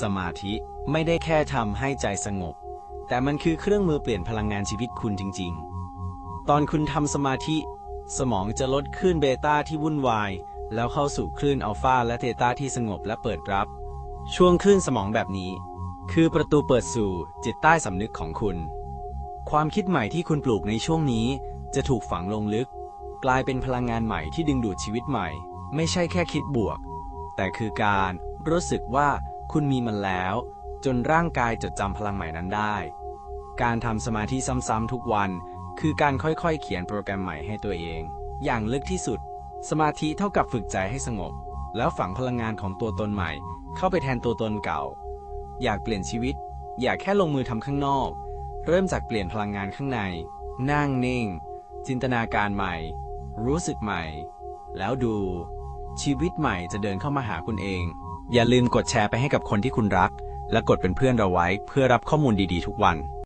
สมาธิไม่ได้แค่ทำให้ใจสงบ แต่มันคือเครื่องมือเปลี่ยนพลังงานชีวิตคุณจริง ๆ ตอนคุณทำสมาธิ สมองจะลดคลื่นเบต้าที่วุ่นวาย แล้วเข้าสู่คลื่นอัลฟาและเทต้าที่สงบและเปิดรับ ช่วงคลื่นสมองแบบนี้ คือประตูเปิดสู่จิตใต้สำนึกของคุณ ความคิดใหม่ที่คุณปลูกในช่วงนี้ จะถูกฝังลงลึก กลายเป็นพลังงานใหม่ที่ดึงดูดชีวิตใหม่ ไม่ใช่แค่คิดบวก แต่คือการรู้สึกว่า คุณมีมันแล้ว จนร่างกายจดจำพลังใหม่นั้นได้ การทำสมาธิซ้ำๆทุกวัน คือการค่อยๆ เขียนโปรแกรมใหม่ให้ตัวเอง อย่างลึกที่สุด สมาธิเท่ากับฝึกใจให้สงบ แล้วฝังพลังงานของตัวตนใหม่ เข้าไปแทนตัวตนเก่า อยากเปลี่ยนชีวิต อยากแค่ลงมือทำข้างนอก เริ่มจากเปลี่ยนพลังงานข้างใน นั่งนิ่ง จินตนาการใหม่ รู้สึกใหม่ แล้วดูชีวิตใหม่จะเดินเข้ามาหาคุณเอง อย่าลืมกดแชร์ไปให้กับคนที่คุณรัก และกดเป็นเพื่อนเราไว้เพื่อรับข้อมูลดีๆ ทุกวัน